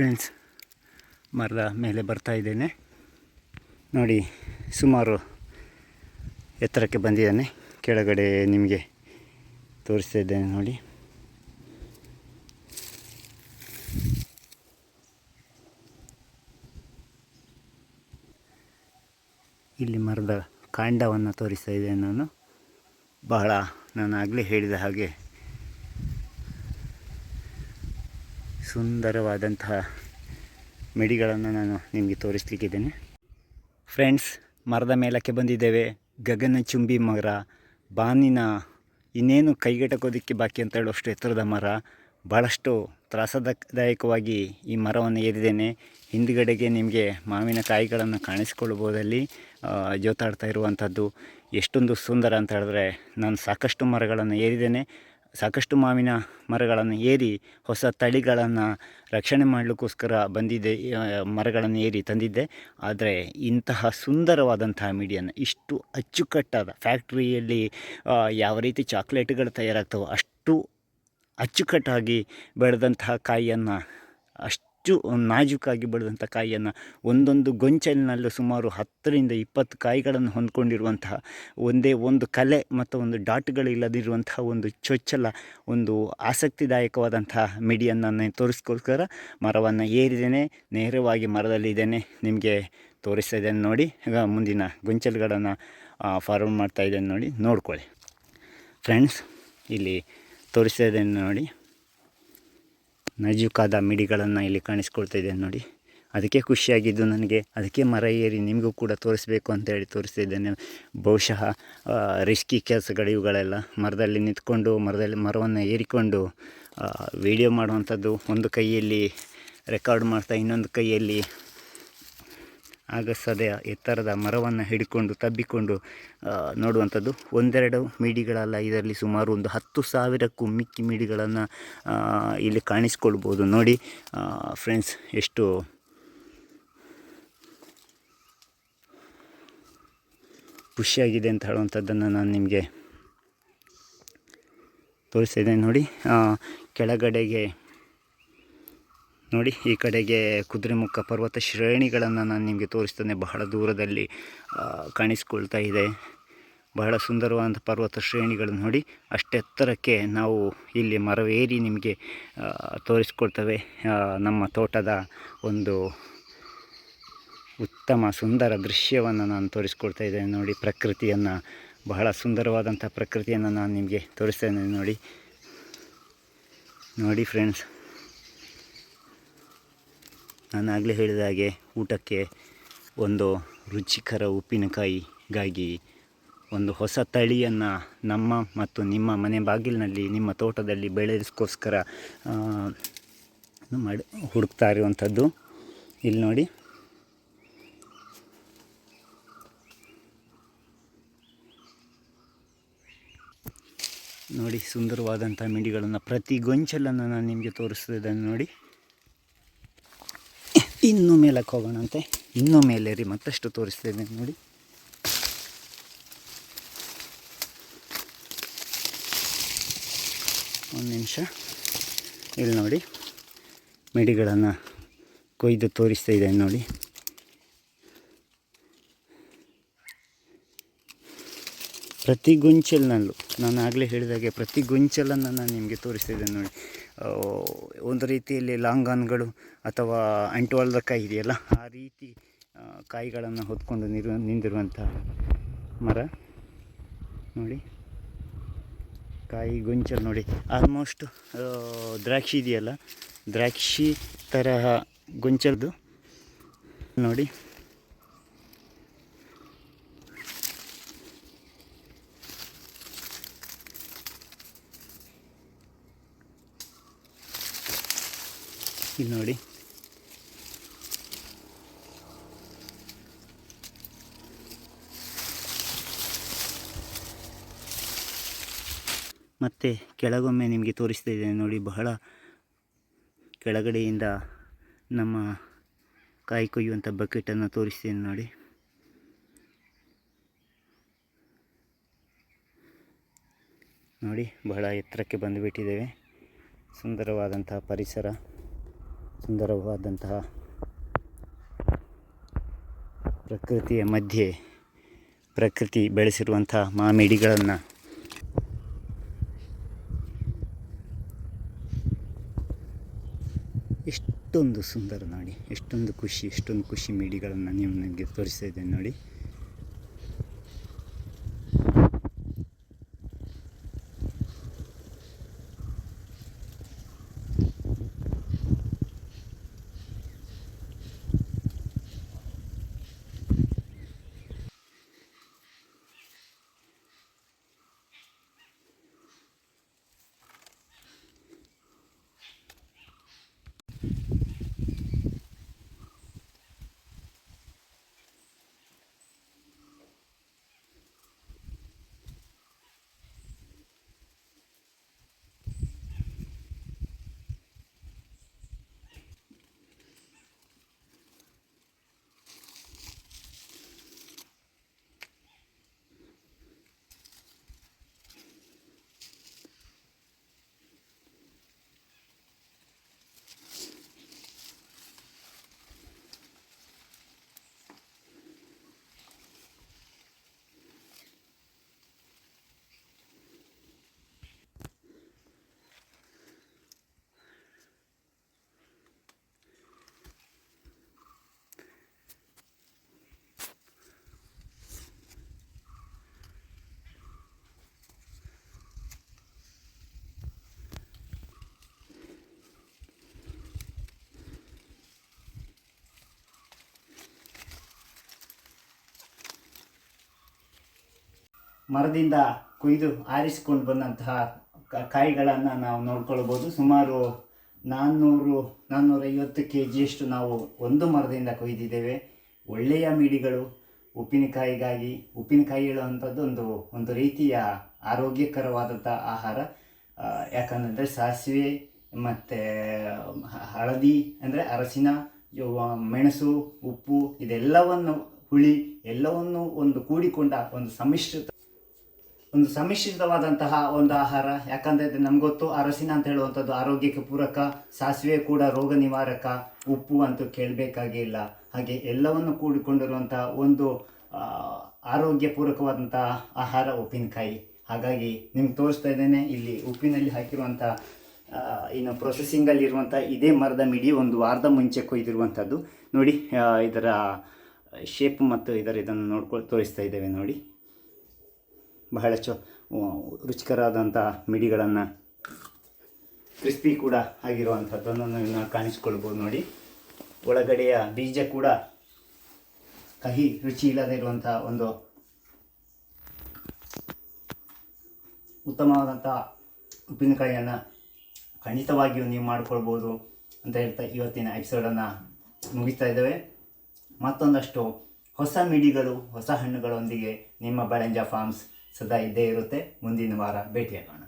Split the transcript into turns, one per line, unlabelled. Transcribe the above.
Friends ಮರದ ಮೇಲೆ ಬರ್ತಾ ಇದ್ದೇನೆ. ನೋಡಿ, ಸುಮಾರು ಎತ್ತರಕ್ಕೆ ಬಂದಿದ್ದಾನೆ. ಕೆಳಗಡೆ ನಿಮಗೆ ತೋರಿಸ್ತಾ ಇದ್ದೇನೆ ನೋಡಿ. ಇಲ್ಲಿ ಮರದ ಕಾಂಡವನ್ನು ತೋರಿಸ್ತಾ ಇದ್ದೇನೆ ನಾನು. ಬಹಳ ನಾನು ಆಗಲೇ ಹೇಳಿದ ಹಾಗೆ ಸುಂದರವಾದಂತಹ ಮಿಡಿಗಳನ್ನು ನಾನು ನಿಮಗೆ ತೋರಿಸ್ಲಿಕ್ಕಿದ್ದೇನೆ. ಫ್ರೆಂಡ್ಸ್ ಮರದ ಮೇಲಕ್ಕೆ ಬಂದಿದ್ದೇವೆ. ಗಗನಚುಂಬಿ ಮರ ಬಾನಿನ ಇನ್ನೇನು ಕೈಗೆಟಕೋದಕ್ಕೆ ಬಾಕಿ ಅಂತ ಹೇಳುವಷ್ಟು ಎತ್ತರದ ಮರ ಭಾಳಷ್ಟು ತ್ರಾಸದಾಯಕವಾಗಿ ಈ ಮರವನ್ನು ಏರಿದ್ದೇನೆ ಹಿಂದುಗಡೆಗೆ ನಿಮಗೆ ಮಾವಿನಕಾಯಿಗಳನ್ನು ಕಾಣಿಸ್ಕೊಳ್ಬೋದಲ್ಲಿ ಆ, ಜೋತಾಡ್ತಾ ಇರುವಂಥದ್ದು. ಎಷ್ಟೊಂದು ಸುಂದರ ಅಂತ ಹೇಳಿದ್ರೆ ನಾನು ಸಾಕಷ್ಟು ಮರಗಳನ್ನು ಏರಿದ್ದೇನೆ ಸಾಕಷ್ಟು ಮಾವಿನ ಮರಗಳನ್ನು ಏರಿ ಹೊಸ ತಳಿಗಳನ್ನು ರಕ್ಷಣೆ ಮಾಡಲಿಕ್ಕೋಸ್ಕರ ಬಂದಿದ್ದೆ ಮರಗಳನ್ನು ಏರಿ ತಂದಿದ್ದೆ. ಆದರೆ ಇಂತಹ ಸುಂದರವಾದಂತಹ ಮೀಡಿಯನ್ನು, ಇಷ್ಟು ಅಚ್ಚುಕಟ್ಟಾದ ಫ್ಯಾಕ್ಟ್ರಿಯಲ್ಲಿ ಯಾವ ರೀತಿ ಚಾಕ್ಲೇಟ್ಗಳು ತಯಾರಾಗ್ತವೋ ಅಷ್ಟು ಅಚ್ಚುಕಟ್ಟಾಗಿ ಬೆಳೆದಂತಹ ಕಾಯಿಯನ್ನು ಅಷ್ಟು ನಾಜೂಕಾಗಿ ಬೆಳೆದಂಥ ಕಾಯಿಯನ್ನು ಒಂದೊಂದು ಗೊಂಚಲಿನಲ್ಲೂ ಸುಮಾರು ಹತ್ತರಿಂದ ಇಪ್ಪತ್ತು ಕಾಯಿಗಳನ್ನು ಹೊಂದ್ಕೊಂಡಿರುವಂತಹ ಒಂದೇ ಒಂದು ಕಲೆ ಮತ್ತು ಒಂದು ಡಾಟ್ಗಳಿಲ್ಲದಿರುವಂತಹ ಒಂದು ಚೊಚ್ಚಲ, ಒಂದು ಆಸಕ್ತಿದಾಯಕವಾದಂತಹ ಮಿಡಿಯನ್ನು ನಾನು ತೋರಿಸ್ಕೋಸ್ಕರ ಮರವನ್ನು ಏರಿದ್ದೇನೆ, ನೇರವಾಗಿ ಮರದಲ್ಲಿದ್ದೇನೆ ನಿಮಗೆ ತೋರಿಸ್ತಾ ಇದ್ದೇನೆ ನೋಡಿ. ಈಗ ಮುಂದಿನ ಗೊಂಚಲುಗಳನ್ನು ಫಾರ್ವರ್ಡ್ ಮಾಡ್ತಾ ಇದ್ದೇನೆ ನೋಡಿ, ನೋಡ್ಕೊಳ್ಳಿ. ಫ್ರೆಂಡ್ಸ್ ಇಲ್ಲಿ ತೋರಿಸ್ತಾ ಇದ್ದೇನೆ ನೋಡಿ. ನಜೂಕಾದ ಮಿಡಿಗಳನ್ನು ಇಲ್ಲಿ ಕಾಣಿಸ್ಕೊಳ್ತಾ ಇದ್ದೇನೆ ನೋಡಿ. ಅದಕ್ಕೆ ಖುಷಿಯಾಗಿದ್ದು ನನಗೆ, ಅದಕ್ಕೆ ಮರ ಏರಿ ನಿಮಗೂ ಕೂಡ ತೋರಿಸ್ಬೇಕು ಅಂತೇಳಿ ತೋರಿಸ್ತಾ ಇದ್ದೇನೆ. ಬಹುಶಃ ರಿಸ್ಕಿ ಕೆಲಸಗಳು ಇವುಗಳೆಲ್ಲ ಮರದಲ್ಲಿ ನಿಂತ್ಕೊಂಡು, ಮರದಲ್ಲಿ ಮರವನ್ನು ಏರಿಕೊಂಡು ವಿಡಿಯೋ ಮಾಡುವಂಥದ್ದು ಒಂದು ಕೈಯಲ್ಲಿ ರೆಕಾರ್ಡ್ ಮಾಡ್ತಾ ಇನ್ನೊಂದು ಕೈಯಲ್ಲಿ ಆಗಸದ ಎತ್ತರದ ಮರವನ್ನು ಹಿಡ್ಕೊಂಡು, ತಬ್ಬಿಕೊಂಡು ನೋಡುವಂಥದ್ದು. ಒಂದೆರಡು ಮೀಡಿಗಳಲ್ಲ, ಇದರಲ್ಲಿ ಸುಮಾರು ಒಂದು ಹತ್ತು ಸಾವಿರಕ್ಕೂ ಮಿಕ್ಕಿ ಮೀಡಿಗಳನ್ನು ಇಲ್ಲಿ ಕಾಣಿಸ್ಕೊಳ್ಬೋದು. ನೋಡಿ ಫ್ರೆಂಡ್ಸ್ ಎಷ್ಟು ಖುಷಿಯಾಗಿದೆ ಅಂತ ಹೇಳುವಂಥದ್ದನ್ನು ನಾನು ನಿಮಗೆ ತೋರಿಸ್ತಿದ್ದೇನೆ ನೋಡಿ ಕೆಳಗಡೆಗೆ ನೋಡಿ, ಈ ಕಡೆಗೆ ಕುದುರೆಮುಖ ಪರ್ವತ ಶ್ರೇಣಿಗಳನ್ನು ನಾನು ನಿಮಗೆ ತೋರಿಸ್ತೇನೆ. ಬಹಳ ದೂರದಲ್ಲಿ ಕಾಣಿಸ್ಕೊಳ್ತಾ ಇದೆ. ಬಹಳ ಸುಂದರವಾದ ಪರ್ವತ ಶ್ರೇಣಿಗಳು ನೋಡಿ ಅಷ್ಟೆತ್ತರಕ್ಕೆ ನಾವು ಇಲ್ಲಿ ಮರವೇರಿ ನಿಮಗೆ ತೋರಿಸ್ಕೊಳ್ತೇವೆ. ನಮ್ಮ ತೋಟದ ಒಂದು ಉತ್ತಮ ಸುಂದರ ದೃಶ್ಯವನ್ನು ನಾನು ತೋರಿಸ್ಕೊಳ್ತಾ ಇದ್ದೇನೆ ನೋಡಿ, ಪ್ರಕೃತಿಯನ್ನು, ಬಹಳ ಸುಂದರವಾದಂಥ ಪ್ರಕೃತಿಯನ್ನು ನಾನು ನಿಮಗೆ ತೋರಿಸ್ತೇನೆ ನೋಡಿ. ನೋಡಿ ಫ್ರೆಂಡ್ಸ್ ನಾನು ಆಗಲೇ ಹೇಳಿದ ಹಾಗೆ ಊಟಕ್ಕೆ ಒಂದು ರುಚಿಕರ ಉಪ್ಪಿನಕಾಯಿಗಾಗಿ ಒಂದು ಹೊಸ ತಳಿಯನ್ನು ನಮ್ಮ ಮತ್ತು ನಿಮ್ಮ ಮನೆ ಬಾಗಿಲಿನಲ್ಲಿ, ನಿಮ್ಮ ತೋಟದಲ್ಲಿ ಬೆಳೆಸ್ಕೋಸ್ಕರ ಮಾಡಿ ಹುಡುಕ್ತಾ ಇರುವಂಥದ್ದು. ಇಲ್ಲಿ ನೋಡಿ. ನೋಡಿ, ಸುಂದರವಾದಂಥ ಮಿಡಿಗಳನ್ನು ಪ್ರತಿ ಗೊಂಚಲನ್ನು ನಾನು ನಿಮಗೆ ತೋರಿಸ್ತಿದ್ದೇನೆ ನೋಡಿ. ಇನ್ನೂ ಮೇಲಕ್ಕೆ ಹೋಗೋಣಂತೆ. ಇನ್ನೂ ಮೇಲೆ ರೀ, ಮತ್ತಷ್ಟು ತೋರಿಸ್ತೇನೆ ನೋಡಿ. ಒಂದು ನಿಮಿಷ. ಇಲ್ಲಿ ನೋಡಿ, ಮಿಡಿಗಳನ್ನು ಕೊಯ್ದು ತೋರಿಸ್ತಾ ಇದ್ದೇನೆ ನೋಡಿ. ಪ್ರತಿ ಗೊಂಚಲಿನಲ್ಲೂ. ನಾನು ಆಗಲೇ ಹೇಳಿದಾಗೆ, ಪ್ರತಿ ಗೊಂಚಲನ್ನು ನಾನು ನಿಮಗೆ ತೋರಿಸ್ತಿದ್ದೇನೆ ನೋಡಿ. ಒಂದು ರೀತಿಯಲ್ಲಿ ಲಾಂಗಾನ್ಗಳು ಅಥವಾ ಅಂಟುವಾಳದ ಕಾಯಿ ಇದೆಯಲ್ಲ, ಆ ರೀತಿ ಕಾಯಿಗಳನ್ನು ಹೊತ್ಕೊಂಡು ನಿರು ಮರ. ನೋಡಿ. ಕಾಯಿ ಗೊಂಚಲು ನೋಡಿ. ಆಲ್ಮೋಸ್ಟ್ ದ್ರಾಕ್ಷಿ ಇದೆಯಲ್ಲ, ದ್ರಾಕ್ಷಿ ತರಹ ಗೊಂಚಲ್ದು. ನೋಡಿ. ಇಲ್ಲಿ ನೋಡಿ. ಮತ್ತು ಕೆಳಗೊಮ್ಮೆ ನಿಮಗೆ ತೋರಿಸ್ತಾ ನೋಡಿ, ಬಹಳ ಕೆಳಗಡೆಯಿಂದ ನಮ್ಮ ಕಾಯಿ ಕೊಯ್ಯುವಂಥ ಬಕೆಟನ್ನು ತೋರಿಸ್ತೇನೆ ನೋಡಿ. ನೋಡಿ, ಬಹಳ ಎತ್ತರಕ್ಕೆ ಬಂದುಬಿಟ್ಟಿದ್ದೇವೆ. ಸುಂದರವಾದಂತಹ ಪರಿಸರ. ಸುಂದರವಾದಂತಹ ಪ್ರಕೃತಿಯ ಮಧ್ಯೆ ಪ್ರಕೃತಿ ಬೆಳೆಸಿರುವಂಥ ಮಾಮಿಡಿಗಳನ್ನು ಎಷ್ಟೊಂದು ಸುಂದರ ನೋಡಿ, ಎಷ್ಟೊಂದು ಖುಷಿ ಎಷ್ಟೊಂದು ಖುಷಿ ಮಿಡಿಗಳನ್ನು ನೀವು ನನಗೆ ತೋರಿಸ್ತಾ ಇದ್ದೇನೆ ನೋಡಿ. ಮರದಿಂದ ಕೊಯ್ದು ಆರಿಸಿಕೊಂಡು ಬಂದಂತಹ ಕಾಯಿಗಳನ್ನು ನಾವು ನೋಡ್ಕೊಳ್ಬೋದು. ಸುಮಾರು ನಾನ್ನೂರು ನಾನ್ನೂರೈವತ್ತು ಕೆ ಜಿಯಷ್ಟು ನಾವು ಒಂದು ಮರದಿಂದ ಕೊಯ್ದಿದ್ದೇವೆ. ಒಳ್ಳೆಯ ಮಿಡಿಗಳು, ಉಪ್ಪಿನಕಾಯಿಗಾಗಿ, ಉಪ್ಪಿನಕಾಯಿ ಹೇಳುವಂಥದ್ದು ಒಂದು ಒಂದು ರೀತಿಯ ಆರೋಗ್ಯಕರವಾದಂಥ ಆಹಾರ. ಯಾಕಂದರೆ ಸಾಸಿವೆ ಮತ್ತು ಹಳದಿ ಅಂದರೆ ಅರಸಿನ ಮೆಣಸು, ಉಪ್ಪು ಇದೆಲ್ಲವನ್ನು ಹುಳಿ, ಎಲ್ಲವನ್ನು ಒಂದು ಕೂಡಿಕೊಂಡ ಒಂದು ಸಮ್ಮಿಶ್ರಿತ ಒಂದು ಸಮಿಶ್ರಿತವಾದಂತಹ ಒಂದು ಆಹಾರ. ಯಾಕಂದರೆ ನಮ್ಗೆ ಗೊತ್ತು, ಅರಸಿನ ಅಂತ ಹೇಳುವಂಥದ್ದು ಆರೋಗ್ಯಕ್ಕೆ ಪೂರಕ, ಸಾಸಿವೆ ಕೂಡ ರೋಗ ನಿವಾರಕ, ಉಪ್ಪು ಅಂತೂ ಕೇಳಬೇಕಾಗೇ ಇಲ್ಲ. ಹಾಗೆ ಎಲ್ಲವನ್ನು ಕೂಡಿಕೊಂಡಿರುವಂತಹ ಒಂದು ಆರೋಗ್ಯ ಪೂರಕವಾದಂತಹ ಆಹಾರ ಉಪ್ಪಿನಕಾಯಿ. ಹಾಗಾಗಿ ನಿಮ್ಗೆ ತೋರಿಸ್ತಾ ಇದ್ದೇನೆ, ಇಲ್ಲಿ ಉಪ್ಪಿನಲ್ಲಿ ಹಾಕಿರುವಂಥ ಇನ್ನು ಪ್ರೊಸೆಸಿಂಗಲ್ಲಿ ಇರುವಂಥ ಇದೇ ಮರದ ಮಿಡಿ ಒಂದು ವಾರದ ಮುಂಚೆ ಕೊಯ್ದಿರುವಂಥದ್ದು. ನೋಡಿ ಇದರ ಶೇಪ್ ಮತ್ತು ಇದರ ಇದನ್ನು ನೋಡ್ಕೊ, ತೋರಿಸ್ತಾ ಇದ್ದೇವೆ ನೋಡಿ. ಬಹಳ ಚೊ ರುಚಿಕರವಾದಂಥ ಮಿಡಿಗಳನ್ನು ಕ್ರಿಸ್ಪಿ ಕೂಡ ಆಗಿರುವಂಥದ್ದನ್ನು ಕಾಣಿಸ್ಕೊಳ್ಬೋದು ನೋಡಿ. ಒಳಗಡೆಯ ಬೀಜ ಕೂಡ ಕಹಿ ರುಚಿ ಇಲ್ಲದೆ ಇರುವಂಥ ಒಂದು ಉತ್ತಮವಾದಂಥ ಉಪ್ಪಿನಕಾಯಿಯನ್ನು ಖಂಡಿತವಾಗಿಯೂ ನೀವು ಮಾಡಿಕೊಳ್ಬೋದು ಅಂತ ಹೇಳ್ತಾ ಇವತ್ತಿನ ಎಪಿಸೋಡನ್ನು ಮುಗಿಸ್ತಾ ಇದ್ದೇವೆ. ಮತ್ತೊಂದಷ್ಟು ಹೊಸ ಮಿಡಿಗಳು, ಹೊಸ ಹಣ್ಣುಗಳೊಂದಿಗೆ ನಿಮ್ಮ ಬಳೆಂಜ ಫಾರ್ಮ್ಸ್ ಸದಾ ಇದ್ದೇ ಇರುತ್ತೆ. ಮುಂದಿನ ವಾರ ಭೇಟಿಯಾಗೋಣ.